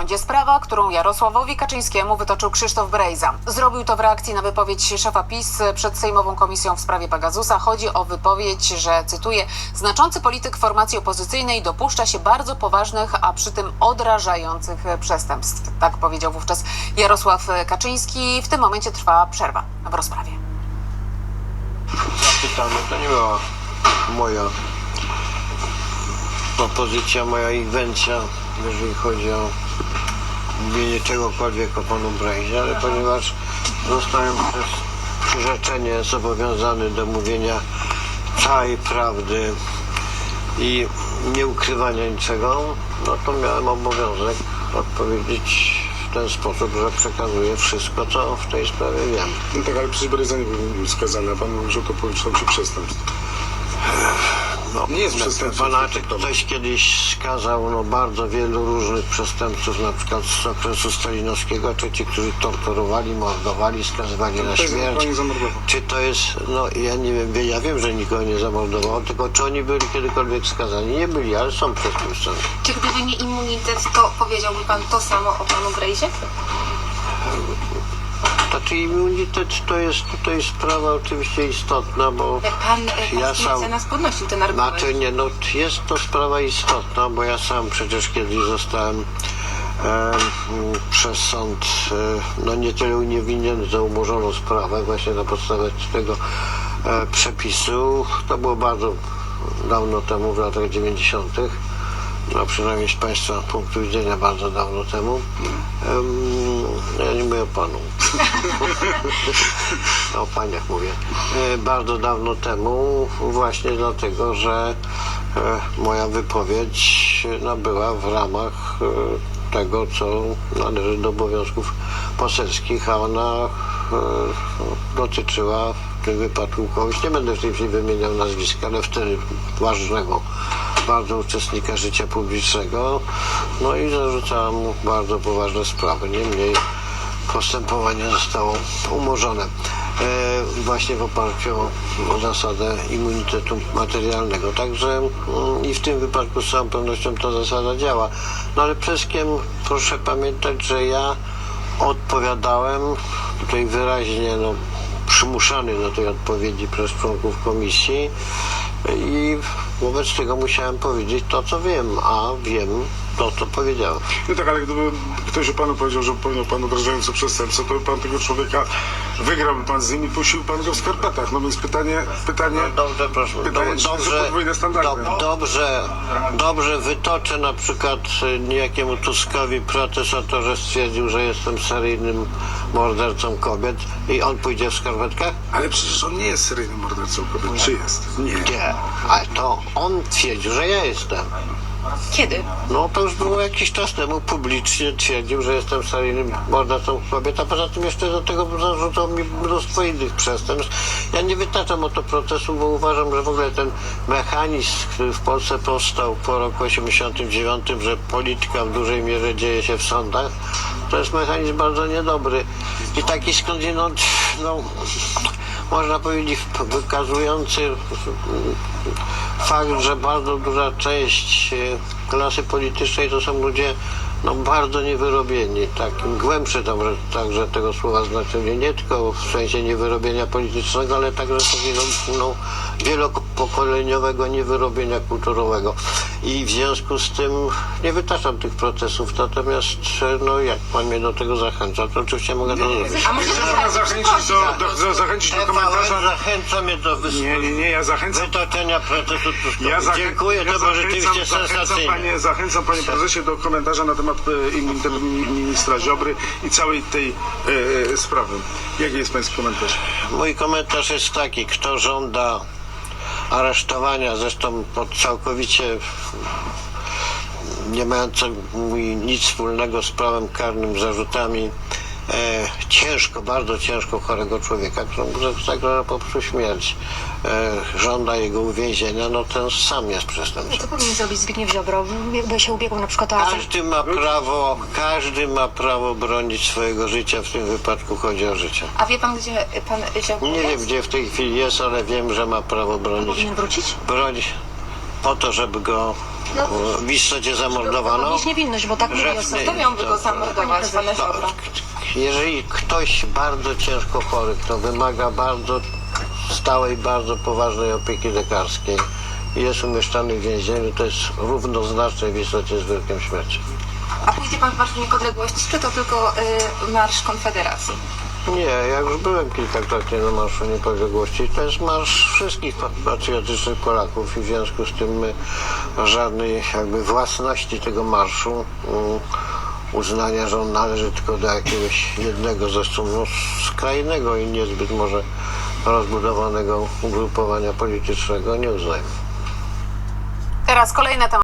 Będzie sprawa, którą Jarosławowi Kaczyńskiemu wytoczył Krzysztof Brejza. Zrobił to w reakcji na wypowiedź szefa PiS przed Sejmową Komisją w sprawie Pegasusa. Chodzi o wypowiedź, że, cytuję, znaczący polityk formacji opozycyjnej dopuszcza się bardzo poważnych, a przy tym odrażających przestępstw. Tak powiedział wówczas Jarosław Kaczyński. W tym momencie trwa przerwa w rozprawie. Zapytamy, to nie była moja propozycja, moja inwencja, jeżeli chodzi o mówienie czegokolwiek o panu Brejzie, ale ponieważ zostałem przez przyrzeczenie zobowiązany do mówienia całej prawdy i nie ukrywania niczego, no to miałem obowiązek odpowiedzieć w ten sposób, że przekazuję wszystko, co w tej sprawie wiem. No tak, ale przecież Bereza nie był skazany, a pan mówił, że to policzono się przestępstw. No, Nie jest czy przestępstwem. ktoś kiedyś skazał no, bardzo wielu różnych przestępców, na przykład z okresu stalinowskiego, czy ci, którzy torturowali, mordowali, skazywali na To jest śmierć. Czy to jest, no ja nie wiem, ja wiem, że nikogo nie zamordował, tylko czy oni byli kiedykolwiek skazani? Nie byli, ale są przestępcami. Czy gdyby nie immunitet, to powiedziałby pan to samo o panu Brejzie? Znaczy immunitet to jest tutaj sprawa oczywiście istotna, bo pan e, Ja sam- nas podnosił ten argument. Znaczy nie, no jest to sprawa istotna, bo ja sam przecież kiedyś zostałem e, przez sąd e, no nie tyle uniewinniony za umorzoną sprawę właśnie na podstawie tego e, przepisu. To było bardzo dawno temu, w latach 90. No przynajmniej z Państwa punktu widzenia bardzo dawno temu. Em, ja nie mówię o Panu. o paniach mówię. E, Bardzo dawno temu, właśnie dlatego, że e, moja wypowiedź no, była w ramach e, tego, co należy do obowiązków poselskich, a ona e, dotyczyła w tym wypadku kogoś, nie będę w tej chwili wymieniał nazwiska, ale wtedy ważnego bardzo uczestnika życia publicznego, no i zarzucała mu bardzo poważne sprawy. Niemniej postępowanie zostało umorzone e, właśnie w oparciu o zasadę immunitetu materialnego. Także mm, i w tym wypadku z całą pewnością ta zasada działa. No ale przede wszystkim proszę pamiętać, że ja odpowiadałem tutaj wyraźnie no, przymuszany do tej odpowiedzi przez członków komisji i wobec tego musiałem powiedzieć to, co wiem, a wiem to, co powiedziałem. No tak, ale gdyby ktoś o panu powiedział, że popełniał pan odrażające przestępstwo, to by pan tego człowieka wygrałby pan z nim i puścił pan go w skarpetach. No więc pytanie, pytanie, No dobrze, proszę. pytanie Do, dobrze, do, dobrze, dobrze wytoczę na przykład y, niejakiemu Tuskowi protest o to, że stwierdził, że jestem seryjnym mordercą kobiet i on pójdzie w skarpetkach? Ale przecież on nie jest seryjnym mordercą kobiet. Czy jest? Nie. Nie, ale to on twierdził, że ja jestem. Kiedy? No to już było jakiś czas temu publicznie twierdził, że jestem seryjnym mordercą kobiet, a poza tym jeszcze do tego zarzucał mi mnóstwo innych przestępstw. Ja nie wytaczam o to procesu, bo uważam, że w ogóle ten mechanizm, który w Polsce powstał po roku 89, że polityka w dużej mierze dzieje się w sądach, to jest mechanizm bardzo niedobry. I taki skądinąd, no, można powiedzieć, wykazujący fakt, że bardzo duża część klasy politycznej to są ludzie no, bardzo niewyrobieni, takim głębsze tam, także tego słowa znaczenie, nie tylko w sensie niewyrobienia politycznego, ale także no, no, wielopokoleniowego niewyrobienia kulturowego. I w związku z tym nie wytaczam tych procesów, natomiast no, jak pan mnie do tego zachęca, to oczywiście mogę to zrobić. A może pana zachęcić do, do, do, zachęcić do TVN komentarza. zachęca mnie do wys- Nie, nie, nie, ja zachęcam wytoczenia procesu Tuskowi. Ja zachę- Dziękuję, ja to było zachęcam- rzeczywiście zachęcam sensacyjne. panie, zachęcam panie prezesie do komentarza na temat ministra Ziobry i całej tej e, sprawy. Jaki jest pański komentarz? Mój komentarz jest taki, kto żąda aresztowania, zresztą pod całkowicie nie mającym nic wspólnego z prawem karnym, zarzutami e, ciężko, bardzo ciężko chorego człowieka, któremu zagroża po prostu śmierć, e, żąda jego uwięzienia, no ten sam jest przestępcą. Co powinien zrobić Zbigniew Ziobro? By się ubiegł na przykład o azyl. Każdy ma prawo, każdy ma prawo bronić swojego życia, w tym wypadku chodzi o życie. A wie pan, gdzie pan Ziobro Nie wiem, jest? gdzie w tej chwili jest, ale wiem, że ma prawo bronić. Powinien wrócić? Bronić. Po to, żeby go No. w istocie zamordowano. Mieć niewinność, bo tak mówi osoba. Kto miałby go zamordować, pana Ziobro? jeżeli ktoś bardzo ciężko chory, kto wymaga bardzo stałej, bardzo poważnej opieki lekarskiej i jest umieszczany w więzieniu, to jest równoznaczne w istocie z wyrokiem śmierci. A pójdzie pan w Marszu Niepodległości, czy to tylko y, Marsz Konfederacji? Nie, ja już byłem kilkakrotnie na Marszu Niepodległości. To jest marsz wszystkich pa- patriotycznych Polaków i w związku z tym my żadnej jakby własności tego marszu, mm, uznania, że on należy tylko do jakiegoś jednego, zresztą no, skrajnego i niezbyt może rozbudowanego ugrupowania politycznego nie uznajemy. Teraz kolejne tematy.